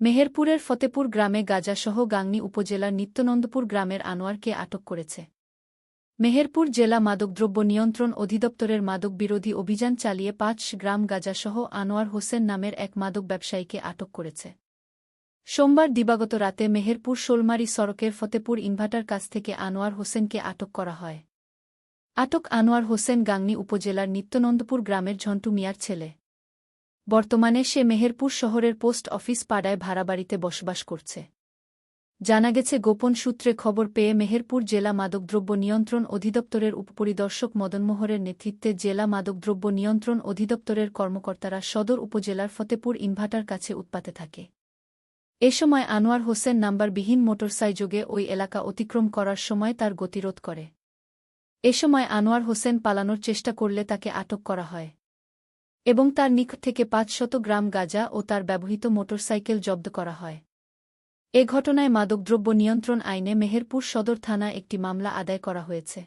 মেহেরপুরের ফতেপুর গ্রামে গাজাসহ গাংনী উপজেলার নিত্যনন্দপুর গ্রামের আনোয়ারকে আটক করেছে। মেহেরপুর জেলা মাদকদ্রব্য নিয়ন্ত্রণ অধিদপ্তরের মাদক বিরোধী অভিযান চালিয়ে পাঁচ গ্রাম গাজাসহ আনোয়ার হোসেন নামের এক মাদক ব্যবসায়ীকে আটক করেছে। সোমবার দিবাগত রাতে মেহেরপুর শোলমারি সড়কের ফতেপুর ইনভার্টার কাছ থেকে আনোয়ার হোসেনকে আটক করা হয়। আটক আনোয়ার হোসেন গাংনী উপজেলার নিত্যনন্দপুর গ্রামের ঝন্টু মিয়ার ছেলে। বর্তমানে সে মেহেরপুর শহরের পোস্ট অফিস পাড়ায় ভাড়াবাড়িতে বসবাস করছে। জানা গেছে, গোপন সূত্রে খবর পেয়ে মেহেরপুর জেলা মাদকদ্রব্য নিয়ন্ত্রণ অধিদপ্তরের উপপরিদর্শক মদনমোহরের নেতৃত্বে জেলা মাদকদ্রব্য নিয়ন্ত্রণ অধিদপ্তরের কর্মকর্তারা সদর উপজেলার ফতেপুর ইনভার্টার কাছে উৎপাতে থাকে। এ সময় আনোয়ার হোসেন নাম্বারবিহীন মোটরসাইযোগে ওই এলাকা অতিক্রম করার সময় তার গতিরোধ করে। এ সময় আনোয়ার হোসেন পালানোর চেষ্টা করলে তাকে আটক করা হয়। এবং তার নিকট থেকে পাঁচশত গ্রাম গাঁজা ও তার ব্যবহৃত মোটরসাইকেল জব্দ করা হয়। এ ঘটনায় মাদকদ্রব্য নিয়ন্ত্রণ আইনে মেহেরপুর সদর থানা একটি মামলা আদায় করা হয়েছে।